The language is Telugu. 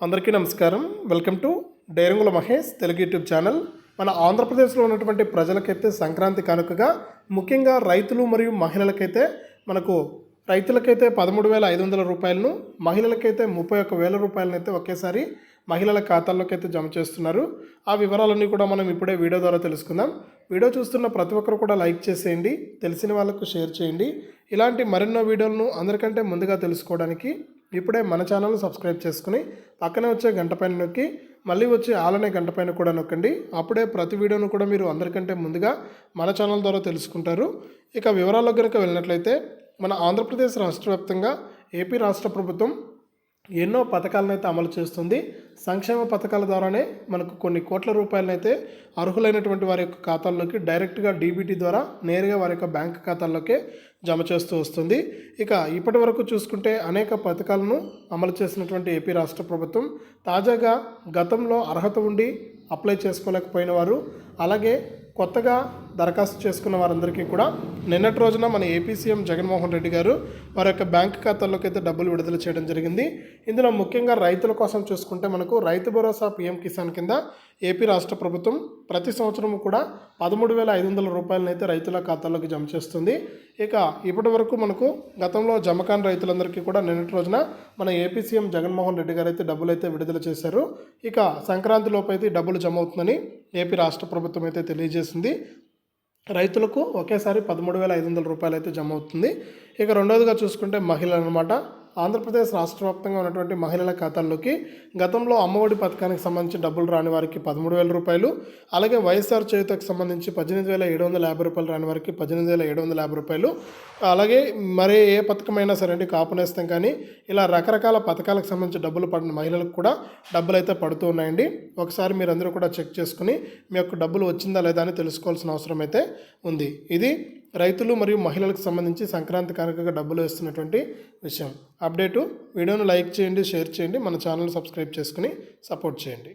అందరికీ నమస్కారం. వెల్కమ్ టు డైరంగుల మహేష్ తెలుగు యూట్యూబ్ ఛానల్. మన ఆంధ్రప్రదేశ్లో ఉన్నటువంటి ప్రజలకైతే సంక్రాంతి కానుకగా ముఖ్యంగా రైతులు మరియు మహిళలకైతే మనకు రైతులకైతే పదమూడు వేల ఐదు వందల రూపాయలను మహిళలకైతే ముప్పై ఒక్క వేల రూపాయలనైతే ఒకేసారి మహిళల ఖాతాల్లోకి అయితే జమ చేస్తున్నారు. ఆ వివరాలన్నీ కూడా మనం ఇప్పుడే వీడియో ద్వారా తెలుసుకుందాం. వీడియో చూస్తున్న ప్రతి ఒక్కరు కూడా లైక్ చేసేయండి తెలిసిన వాళ్ళకు షేర్ చేయండి. ఇలాంటి మరెన్నో వీడియోలను అందరికంటే ముందుగా తెలుసుకోవడానికి ఇప్పుడే మన ఛానల్ సబ్స్క్రైబ్ చేసుకుని పక్కనే వచ్చే గంట పైన నొక్కి మళ్ళీ వచ్చే ఆలనే గంట పైన కూడా నొక్కండి. అప్పుడే ప్రతి వీడియోను కూడా మీరు అందరికంటే ముందుగా మన ఛానల్ ద్వారా తెలుసుకుంటారు. ఇక వివరాల్లో కనుక వెళ్ళినట్లయితే మన ఆంధ్రప్రదేశ్ రాష్ట్ర వ్యాప్తంగా ఏపీ రాష్ట్ర ప్రభుత్వం ఎన్నో పథకాలను అయితే అమలు చేస్తుంది. సంక్షేమ పథకాల ద్వారానే మనకు కొన్ని కోట్ల రూపాయలనైతే అర్హులైనటువంటి వారి యొక్క ఖాతాల్లోకి డైరెక్ట్గా డీబీటీ ద్వారా నేరుగా వారి యొక్క బ్యాంక్ ఖాతాల్లోకే జమ చేస్తూ వస్తుంది. ఇక ఇప్పటి వరకు చూసుకుంటే అనేక పథకాలను అమలు చేసినటువంటి ఏపీ రాష్ట్ర ప్రభుత్వం తాజాగా గతంలో అర్హత ఉండి అప్లై చేసుకోలేకపోయిన వారు అలాగే కొత్తగా దరఖాస్తు చేసుకున్న వారందరికీ కూడా నిన్నటి రోజున మన ఏపీ సీఎం జగన్మోహన్ రెడ్డి గారు వారి యొక్క బ్యాంక్ ఖాతాల్లోకి అయితే డబ్బులు విడుదల చేయడం జరిగింది. ఇందులో ముఖ్యంగా రైతుల కోసం చూసుకుంటే మనకు రైతు భరోసా పీఎం కిసాన్ కింద ఏపీ రాష్ట్ర ప్రభుత్వం ప్రతి సంవత్సరం కూడా పదమూడు వేల ఐదు వందల రూపాయలను అయితే రైతుల ఖాతాల్లోకి జమ చేస్తుంది. ఇక ఇప్పటి వరకు మనకు గతంలో జమ కాని రైతులందరికీ కూడా నిన్నటి రోజున మన ఏపీ సీఎం జగన్మోహన్ రెడ్డి గారు అయితే డబ్బులు అయితే విడుదల చేశారు. ఇక సంక్రాంతి లోపు అయితే డబ్బులు జమ అవుతుందని ఏపీ రాష్ట్ర ప్రభుత్వం అయితే తెలియజేసింది. రైతులకు ఒకేసారి పదమూడు వేల ఐదు వందల రూపాయలు అయితే జమ అవుతుంది. ఇక రెండోదిగా చూసుకుంటే మహిళలు అనమాట ఆంధ్రప్రదేశ్ రాష్ట్ర వ్యాప్తంగా ఉన్నటువంటి మహిళల ఖాతాల్లోకి గతంలో అమ్మఒడి పథకానికి సంబంధించి డబ్బులు రాని వారికి పదమూడు వేల రూపాయలు అలాగే వైఎస్ఆర్ చేయుతకు సంబంధించి పద్దెనిమిది వేల ఏడు వందల యాభై రూపాయలు రాని వారికి పద్దెనిమిది వేల ఏడు వందల యాభై రూపాయలు. అలాగే మరే ఏ పథకమైనా సరే అండి కాపునేస్తాం కానీ ఇలా రకరకాల పథకాలకు సంబంధించి డబ్బులు పడిన మహిళలకు కూడా డబ్బులు అయితే పడుతూ ఉన్నాయండి. ఒకసారి మీరందరూ కూడా చెక్ చేసుకుని మీ యొక్క డబ్బులు వచ్చిందా లేదా అని తెలుసుకోవాల్సిన అవసరం అయితే ఉంది. ఇది రైతులు మరియు మహిళలకు సంబంధించి సంక్రాంతి కానుకగా డబ్బులు వేస్తున్నటువంటి విషయం. అప్డేటు వీడియోను లైక్ చేయండి షేర్ చేయండి మన ఛానల్ సబ్స్క్రైబ్ చేసుకుని సపోర్ట్ చేయండి.